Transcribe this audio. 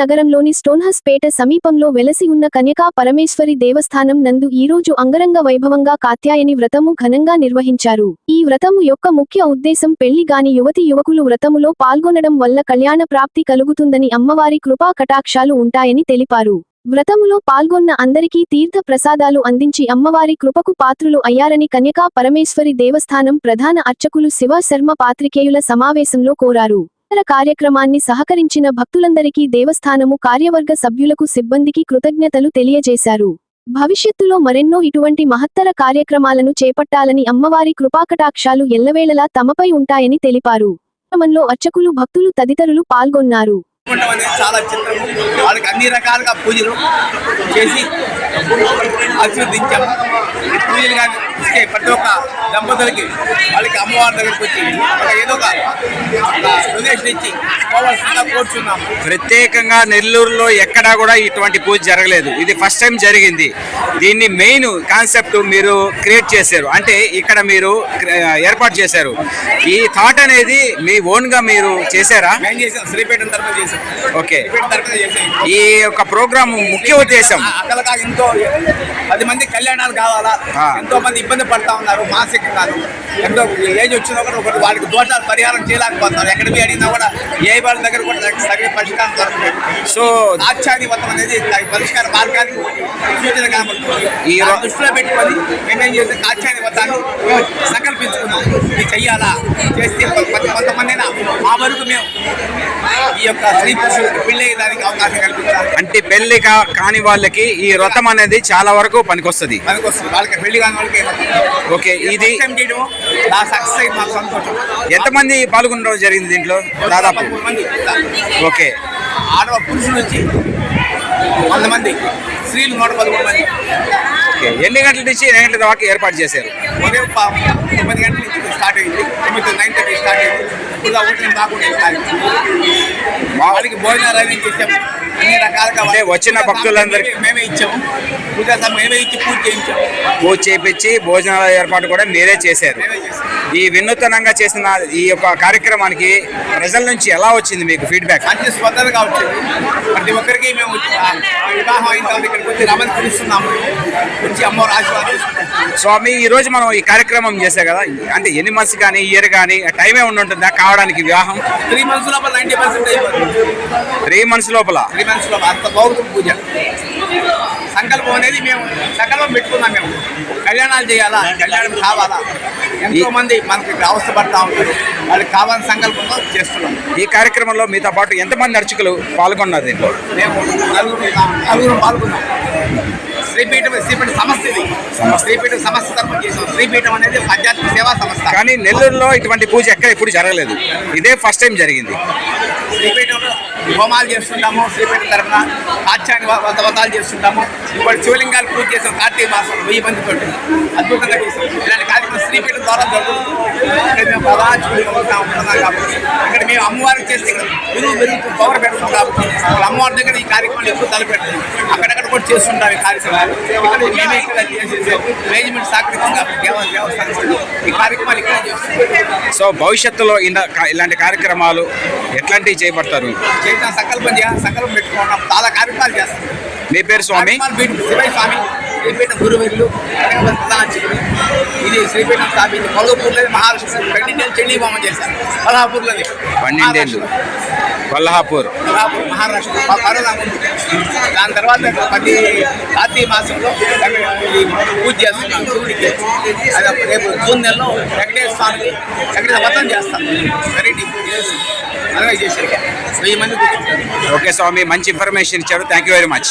నగరంలోని స్టోన్హస్పేట సమీపంలో వెలసి ఉన్న కన్యకా పరమేశ్వరి దేవస్థానం నందు ఈరోజు అంగరంగ వైభవంగా కాత్యాయని వ్రతము ఘనంగా నిర్వహించారు. ఈ వ్రతము యొక్క ముఖ్య ఉద్దేశం పెళ్ళి గాని యువతి యువకులు వ్రతములో పాల్గొనడం వల్ల కళ్యాణ ప్రాప్తి కలుగుతుందని అమ్మవారి కృపా కటాక్షాలు ఉంటాయని తెలిపారు. వ్రతములో పాల్గొన్న అందరికీ తీర్థ ప్రసాదాలు అందించి అమ్మవారి కృపకు పాత్రులు అయ్యారని కన్యకా పరమేశ్వరి దేవస్థానం ప్రధాన అర్చకులు శివ శర్మ పాత్రికేయుల సమావేశంలో కోరారు. కార్యక్రమాన్ని సహకరించిన భక్తులందరికీ దేవస్థానము కార్యవర్గ సభ్యులకు సిబ్బందికి కృతజ్ఞతలు తెలియజేశారు. భవిష్యత్తులో మరెన్నో ఇటువంటి మహత్తర కార్యక్రమాలను చేపట్టాలని అమ్మవారి కృపాకటాక్షాలు ఎల్లవేళలా తమపై ఉంటాయని తెలిపారు. క్రమంలో అర్చకులు భక్తులు తదితరులు పాల్గొన్నారు. చాలా చిత్రం వాళ్ళకి అన్ని రకాలుగా పూజలు చేసి ఆశీర్వదించాము ఈ పూజలు కానీ ఇచ్చే ప్రతి ఒక్క దంపతులకి వాళ్ళకి అమ్మవారి దగ్గరికి వచ్చి ఏదో ఒక డొనేషన్ ఇచ్చి పోవాల్సిందిగా కోరుచున్నాము ప్రత్యేకంగా నెల్లూరులో ఎక్కడా కూడా ఇటువంటి పూజ జరగలేదు. ఇది ఫస్ట్ టైం జరిగింది. దీన్ని మెయిన్ కాన్సెప్ట్ మీరు క్రియేట్ చేశారు. అంటే ఇక్కడ మీరు ఏర్పాటు చేశారు. ఈ థాట్ అనేది మీ ఓన్గా మీరు చేశారా? మేము చేసాం శ్రీపేట తరఫున చేసాం ఓకే. ఈ యొక్క ప్రోగ్రామ్ ముఖ్య ఉద్దేశం? అక్కలగా ఎంతో పది మంది కళ్యాణాలు కావాలా. ఎంతో మంది ఇబ్బంది పడతా ఉన్నారు మానసికంగాను. ఎంతో ఏజ్ వచ్చినా కూడా ఒకటి వాళ్ళకి దోషాలు పరిహారం చేయలేకపోతున్నారు. ఎక్కడ పోయి అడిగినా కూడా ఏ వాళ్ళ దగ్గర కూడా సరైన పరిష్కారం దొరకలేదు. సో ఆచార్యవతం అనేది పరిష్కార మార్గానికి సూచన కనబడుతుంది. ఈ దృష్టిలో పెట్టుకొని మేమేం చేస్తే ఆచార్యవతాన్ని సంకల్పించుకున్నాం. ఇది చెయ్యాలా? చేస్తే కొంత కొంతమంది మా వరకు మేము ఈ యొక్క స్త్రీ పురుషులకు పెళ్ళి దానికి అవకాశం కల్పించాలి. అంటే పెళ్ళి కా- కాని వాళ్ళకి ఈ వ్రతం అనేది చాలా వరకు పనికొస్తుంది. మనకు వస్తుంది వాళ్ళకి పెళ్ళి కాని వాళ్ళకి ఓకే ఇది నా సక్సెస్ అయింది మాకు సంతోషం. ఎంతమంది పాల్గొనడం జరిగింది దీంట్లో? దాదాపు ఓకే. ఆడవ పురుషులు వచ్చి వంద మంది స్త్రీలు నూట పదమూడు మంది. ఓకే. ఎన్ని గంటల నుంచి ఎన్ని గంటల దాకా ఏర్పాటు చేశారు? ఉదయం తొమ్మిది గంటల నుంచి స్టార్ట్ అయింది. తొమ్మిది నైన్ థర్టీ స్టార్ట్ అయింది. ఇప్పుడు ఒకటి. వాళ్ళకి భోజనాలు చేసాము అన్ని రకాలుగా అంటే వచ్చిన భక్తులందరికీ- మేమే ఇచ్చాము పూజా మేమే ఇచ్చి పూజ చేయించాము పూజ చేపించి భోజనాల ఏర్పాటు కూడా మీరే చేశారు. ఈ వినూతనంగా చేసిన ఈ యొక్క కార్యక్రమానికి ప్రజల నుంచి ఎలా వచ్చింది మీకు ఫీడ్బ్యాక్ మంచి స్పందనగా వచ్చింది. ప్రతి ఒక్కరికి మేము వివాహం అయిన తర్వాత ఇక్కడికి వచ్చి రమని పిలుస్తున్నాము వచ్చి అమ్మవారు ఆశీర్వాదం స్వామి ఈ రోజు మనం ఈ కార్యక్రమం చేసా కదా. అంటే ఎన్ని మంత్స్ కానీ ఇయర్ కానీ టైమే ఉండి ఉంటుందా? కావడానికి వివాహం త్రీ మంత్స్ లోపల నైంటీ పర్సెంట్ అయిపోతుంది. త్రీ మంత్స్ లోపల. త్రీ మంత్స్ లోపల అంత బాగుంటుంది పూజ. సంకల్పం అనేది మేము సంకల్పం పెట్టుకున్నాం మేము. కళ్యాణాలు చేయాలా? కళ్యాణం కావాలా? ఎంతో మంది మనకి అవస్థ పడతా ఉంటారు. వాళ్ళకి కావాలని సంకల్పంతో చేస్తున్నాం. ఈ కార్యక్రమంలో మీతో పాటు ఎంతమంది అర్చకులు పాల్గొన్నారు దీంట్లో? మేము నలుగురు నలుగురు పాల్గొన్నాం. శ్రీపీఠం శ్రీపీఠ సంస్థ ఇది. శ్రీపీఠం సంస్థ తరఫున చేసాం శ్రీపీఠం అనేది ఆధ్యాత్మిక సేవా సంస్థ. కానీ నెల్లూరులో ఇటువంటి పూజ ఎక్కడ ఎప్పుడు జరగలేదు. ఇదే ఫస్ట్ టైం జరిగింది. రిపీట్ హోమాలు చేస్తుంటాము శ్రీపేట తరఫున ఆచార్య వ్రతాలు చేస్తుంటాము. ఇప్పుడు శివలింగాలు పూజ చేసాం కార్తీక మాసంలో వెయ్యి మందితో అద్భుతంగా చేసాం ఇలాంటి కార్యక్రమం శ్రీపేట ద్వారా జరుగుతుంది. ఇక్కడ మేము కాబట్టి. ఇక్కడ మేము అమ్మవారికి చేస్తే ఇక్కడ విరుగు పెరుగుతూ పవర్ పెడుతుంది కాబట్టి. అమ్మవారి దగ్గర ఈ కార్యక్రమాలు ఎక్కువ తలపెడుతుంది అక్కడక్కడ కూడా చేస్తుంటాం ఈ కార్యక్రమాలు. ఇక్కడ మేమే ఇక్కడ చేసేసి మేనేజ్మెంట్ సహకరిస్తాం కాబట్టి దేవస్థానం ఈ కార్యక్రమాలు ఇక్కడ చేస్తున్నాం. సో భవిష్యత్తులో ఇలాంటి కార్యక్రమాలు ఎట్లాంటి చేపడతారు చేసిన సంకల్పం చేయాలి సంకల్పం పెట్టుకున్నాం చాలా కార్యక్రమాలు చేస్తాం మీ పేరు స్వామి? స్వామి. శ్రీపీఠ గురువీరులు ప్రధానర్చకులు ఇది శ్రీపీఠం స్థాపించి కొల్లాపూర్లో మహారాష్ట్ర పన్నెండేళ్ళు బొమ్మ చేశారు. కొల్హాపూర్లోది పన్నెండేళ్ళు కొల్హాపూర్ కొల్హాపూర్ మహారాష్ట్ర ప- కరోనా ముందు దాని తర్వాత ప్రతి కార్తీక మాసంలో పూజ చేస్తున్నాం శివుడికి అది ఒక రేపు జూన్ నెలలో వెంకటేశ్వర స్వామికి వెంకటేశ్వర వ్రతం చేస్తాం. వెరైటీ పూజ చేసి వెయ్యి మంది ఓకే స్వామి మంచి ఇన్ఫర్మేషన్ ఇచ్చారు. Thank you very much